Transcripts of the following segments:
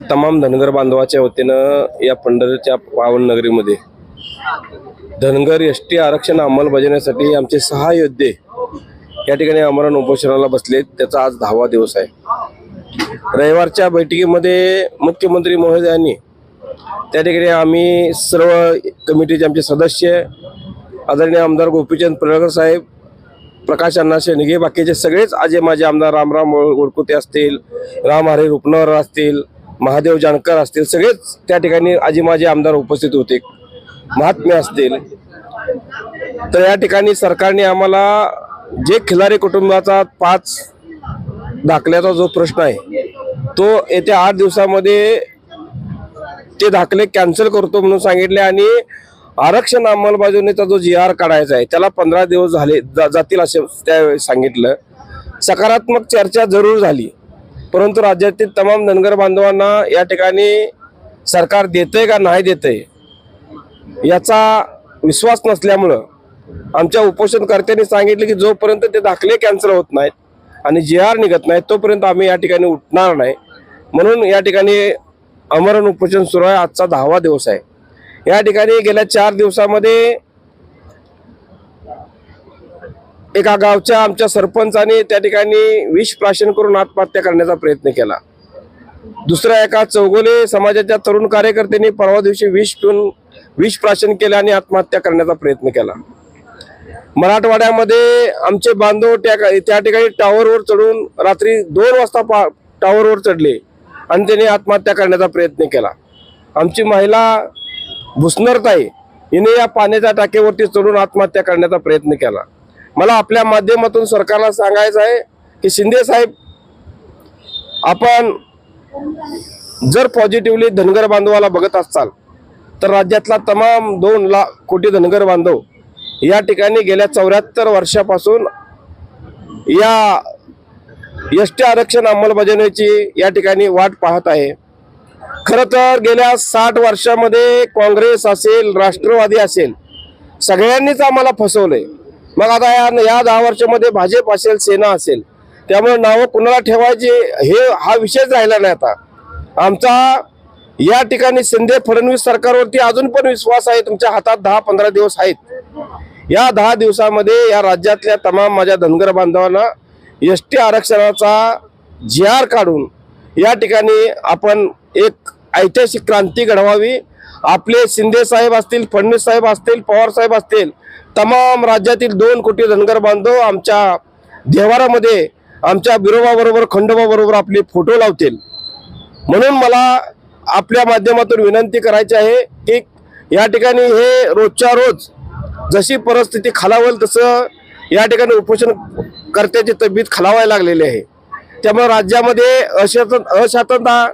तमाम धनगर बांधवाच्या वतीनं या पंढरीच्या पावन नगरीमध्ये धनगर एस टी आरक्षण अंमलबजावण्यासाठी आमचे सहा योद्धे या ठिकाणी आमरण उपोषणाला बसले त्याचा आज दहावा दिवस आहे. रविवारच्या बैठकीमध्ये मुख्यमंत्री महोदयांनी त्या ठिकाणी आम्ही सर्व कमिटीचे आमचे सदस्य आदरणीय आमदार गोपीचंद पडळकर साहेब प्रकाश अण्णा शेंडगे बाकीचे सगळेच आजे माझे आमदार रामराम गोडकुते असतील राम हरे रुपनवर असतील महादेव जानकर असतील सगळेच त्या ठिकाणी आजी माझे आमदार उपस्थित होते. महात्मे असतील. तर या ठिकाणी सरकारने आम्हाला जे खिलारी कुटुंबाचा पाच दाखल्याचा जो प्रश्न आहे तो येत्या आठ दिवसामध्ये ते दाखले कॅन्सल करतो म्हणून सांगितले आणि आरक्षण अंमलबजावणीचा जो जी आर काढायचा आहे त्याला पंधरा दिवस झाले जा- जातील असे त्यावेळी सांगितलं. सकारात्मक चर्चा जरूर झाली. परंतु राज्यातील तमाम धनगर बांधवांना या ठिकाणी सरकार देतंय का नाही देतंय याचा विश्वास नसल्यामुळं आमच्या उपोषणकर्त्यांनी सांगितले की जोपर्यंत ते दाखले कॅन्सल होत नाहीत आणि जे आर निघत नाही तोपर्यंत आम्ही या ठिकाणी उठणार नाही. म्हणून या ठिकाणी अमरण उपोषण सुरू आहे. आजचा दहावा दिवस आहे. या ठिकाणी गेल्या चार दिवसामध्ये एका गावच्या आमच्या सरपंचाने त्या ठिकाणी विष प्राशन करून आत्महत्या करण्याचा प्रयत्न केला. दुसऱ्या एका चौगोले समाजाच्या तरुण कार्यकर्त्यांनी परवा दिवशी विष पिऊन विष प्राशन केले आणि आत्महत्या करण्याचा प्रयत्न केला. मराठवाड्यामध्ये आमचे बांधव त्या त्या ठिकाणी टावरवर चढून रात्री दोन वाजता पा टावरवर चढले आणि त्यांनी आत्महत्या करण्याचा प्रयत्न केला. आमची महिला भुसनरताई हिने या पाण्याच्या टाकेवरती चढून आत्महत्या करण्याचा प्रयत्न केला. मला आपल्या माध्यमातून सरकारला सांगायचं आहे की शिंदे साहेब आपण जर पॉझिटिव्हली धनगर बांधवाला बघत असाल तर राज्यातला तमाम दोन लाख कोटी धनगर बांधव या ठिकाणी गेल्या चौऱ्याहत्तर वर्षापासून या एस टी आरक्षण अंमलबजावणीची या ठिकाणी वाट पाहत आहे. खरं तर गेल्या साठ वर्षामध्ये काँग्रेस असेल राष्ट्रवादी असेल सगळ्यांनीच आम्हाला फसवलंय. मग आता या या दहा वर्षामध्ये भाजप असेल सेना असेल त्यामुळे नावं कुणाला ठेवायची हे हा विषयच राहिला नाही आता. आमचा या ठिकाणी शिंदे फडणवीस सरकारवरती अजून पण विश्वास आहे तुमच्या हातात दहा पंधरा दिवस आहेत. या दहा दिवसामध्ये या राज्यातल्या तमाम माझ्या धनगर बांधवांना एस टी आरक्षणाचा जी आर काढून या ठिकाणी आपण एक ऐतिहासिक क्रांती घडवावी. आपले शिंदे साहेब असतील फडणवीस साहेब असतील पवार साहेब असतील तमाम राज्यातील दोन कोटी धनगर बांधव आमच्या देवारामध्ये आमच्या बिरोबाबरोबर खंडोबाबरोबर आपले फोटो लावतील. म्हणून मला आपल्या माध्यमातून विनंती करायची आहे की या ठिकाणी हे रोजच्या रोज जशी परिस्थिती खालावल तसं या ठिकाणी उपोषण कर्त्याची तब्येत खालावायला लागलेली आहे. त्यामुळे राज्यामध्ये अशांत अशांतता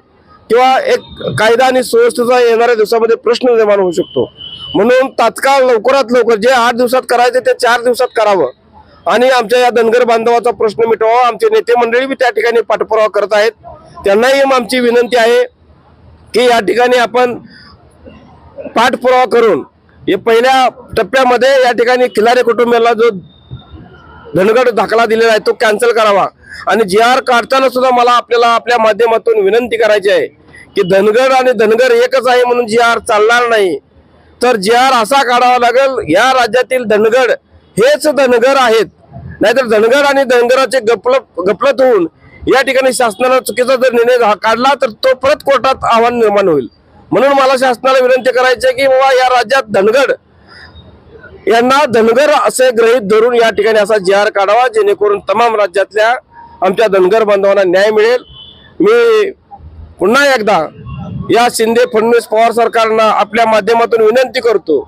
किंवा एक कायदा आणि सुव्यवस्थेचा येणाऱ्या दिवसामध्ये प्रश्न निर्माण होऊ शकतो. म्हणून तात्काळ लवकरात लवकर जे आठ दिवसात करायचे ते चार दिवसात करावं. आणि आमच्या या धनगर बांधवाचा प्रश्न मिटवावा. आमचे नेते मंडळी बी त्या ठिकाणी पाठपुरावा करत आहेत. त्यांनाही आमची विनंती आहे की या ठिकाणी आपण पाठपुरावा करून हे पहिल्या टप्प्यामध्ये या ठिकाणी खिलारे कुटुंबियाला जो धनगड दाखला दिलेला आहे तो कॅन्सल करावा. आणि जी आर काढताना सुद्धा मला आपल्याला आपल्या माध्यमातून विनंती करायची आहे की धनगड आणि धनगर एकच आहे म्हणून जी आर चालणार नाही. तर जी आर असा काढावा लागेल या राज्यातील धनगड हेच धनगर आहेत. नाहीतर धनगर आणि धनगराचे गपलत गपलत होऊन या ठिकाणी शासनाला चुकीचा जर निर्णय काढला तर तो परत कोर्टात आव्हान निर्माण होईल. म्हणून मला शासनाला विनंती करायची आहे की बाबा या राज्यात धनगड यांना धनगर असे गृहीत धरून या ठिकाणी असा जी आर काढावा जेणेकरून तमाम राज्यातल्या आमच्या धनगर बांधवांना न्याय मिळेल. मी पुन्हा एकदा या शिंदे फडणवीस पवार सरकारना आपल्या माध्यमातून विनंती करतो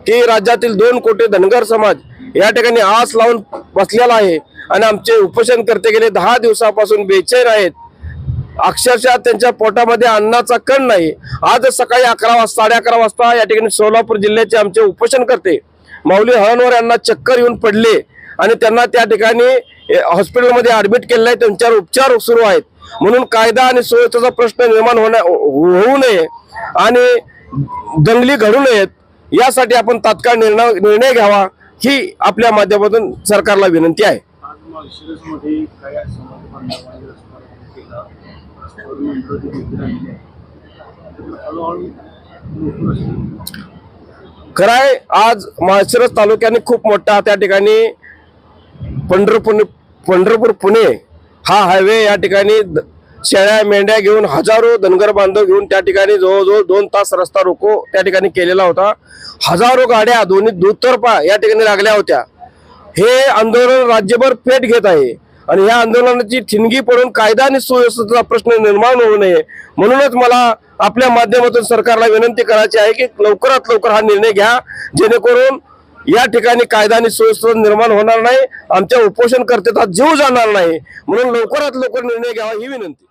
की राज्यातील दोन कोटी धनगर समाज या ठिकाणी आस लावून बसलेला आहे आणि आमचे उपोषण करते गेले दहा दिवसापासून बेचैन आहेत. अक्षरशः त्यांच्या पोटामध्ये अन्नाचा कण नाही. आज सकाळी अकरा वाजता साडे अकरा वाजता या ठिकाणी सोलापूर जिल्ह्याचे आमचे उपोषण करते माऊली हळणवर यांना चक्कर येऊन पडले. आणि त्यांना त्या ठिकाणी हॉस्पिटलमध्ये ऍडमिट केलेलं आहे त्यांच्यावर उपचार सुरू आहेत. म्हणून कायदा आणि सुव्यवस्थेचा प्रश्न निर्माण होण्या होऊ नये आणि दंगली घडू नयेत यासाठी आपण तात्काळ निर्णय निर्णय घ्यावा ही आपल्या माध्यमातून सरकारला विनंती आहे. खरंय आज माळशिरस तालुक्याने खूप मोठा त्या ठिकाणी पंढरपूर पंढरपूर पुणे हा हायवे या ठिकाणी द- शेळ्या मेंढ्या घेऊन हजारो धनगर बांधव घेऊन त्या ठिकाणी जवळजवळ दोन तास रस्ता रोको त्या ठिकाणी केलेला होता. हजारो गाड्या दोन्ही दुतर्फा या ठिकाणी लागल्या होत्या. हे आंदोलन राज्यभर पेट घेत आहे आणि या आंदोलनाची ठिणगी पडून कायदा आणि सुव्यवस्थेचा प्रश्न निर्माण होऊ नये म्हणूनच मला आपल्या माध्यमातून सरकारला विनंती करायची आहे की लवकरात लवकर हा निर्णय घ्या जेणेकरून या ठिकाणी कायदा आणि सुव्यवस्था निर्माण होणार नाही. आमच्या उपोषणकर्त्याचा जीव जाणार नाही. म्हणून लवकरात लवकर निर्णय घ्यावा ही विनंती.